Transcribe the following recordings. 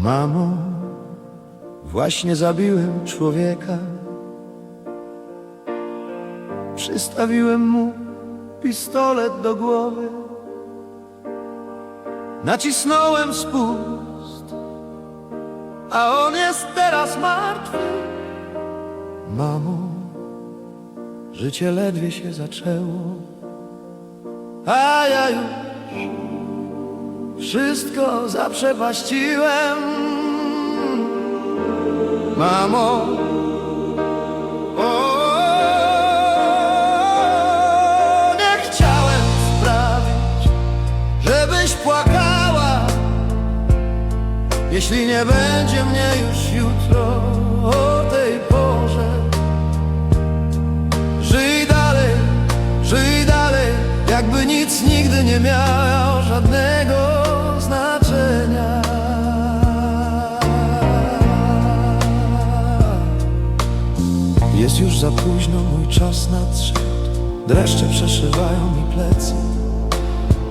Mamo, właśnie zabiłem człowieka. Przystawiłem mu pistolet do głowy. Nacisnąłem spust, a on jest teraz martwy. Mamo, życie ledwie się zaczęło, a ja już wszystko zaprzepaściłem. Mamo, o, nie chciałem sprawić, żebyś płakała, jeśli nie będzie mnie już jutro o tej porze. Żyj dalej, żyj dalej, jakby nic nigdy nie miało żadnego za późno, mój czas nadszedł. Dreszcze przeszywają mi plecy,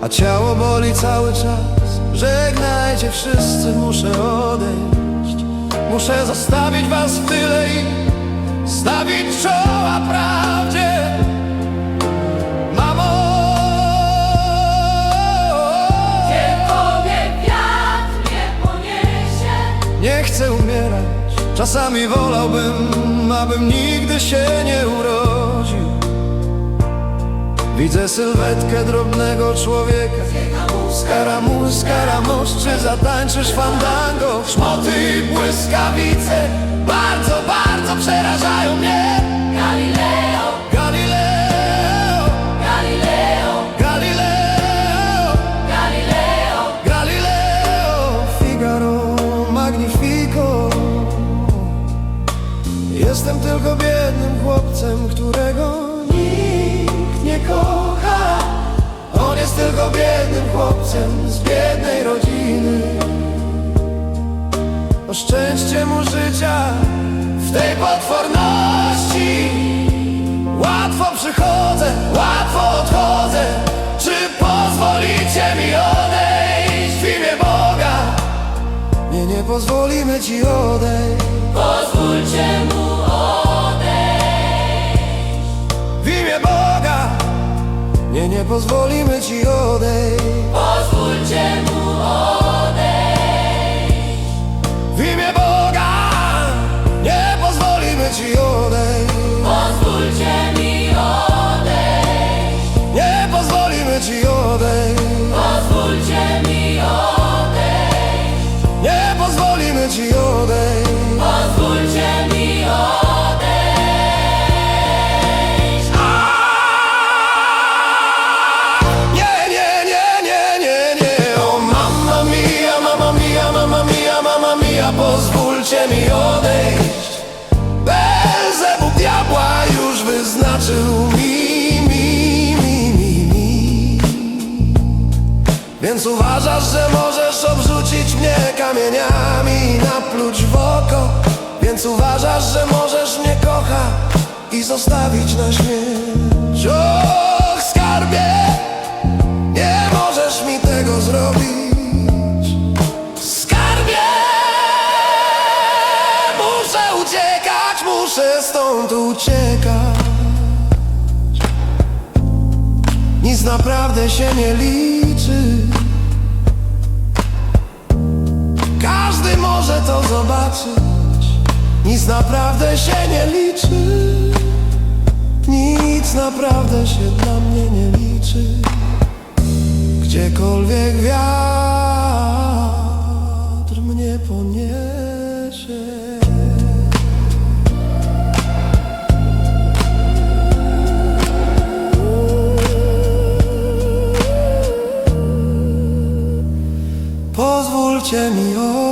a ciało boli cały czas. Żegnajcie wszyscy, muszę odejść. Muszę zostawić was w tyle i stawić czoła prawdzie. Nie chcę umierać. Czasami wolałbym, abym nigdy się nie urodził. Widzę sylwetkę drobnego człowieka. Skaramusz, skaramusz, czy zatańczysz fandango? Szmoty i błyskawice bardzo, bardzo przerażają mnie. Tylko biednym chłopcem, którego nikt nie kocha. On jest tylko biednym chłopcem z biednej rodziny. Oszczędźcie mu życia w tej potworności. Łatwo przychodzę, łatwo odchodzę. Czy pozwolicie mi odejść w imię Boga? Nie, nie pozwolimy ci odejść. Pozwolimy ci odejść. Pozwólcie mu odejść. W imię Boga Nie pozwolimy ci odejść. Pozwólcie mi odejść. Nie pozwolimy ci odejść. Pozwólcie mi odejść. Nie pozwolimy ci odejść uważasz, że możesz obrzucić mnie kamieniami i napluć w oko? Więc uważasz, że możesz mnie kochać i zostawić na śmierć? Och, skarbie, nie możesz mi tego zrobić. Skarbie, muszę uciekać, muszę stąd uciekać. Nic naprawdę się nie liczy Każdy może to zobaczyć. Nic naprawdę się nie liczy. Nic naprawdę się dla mnie nie liczy. Gdziekolwiek wiatr mnie poniesie. Pozwólcie mi odejść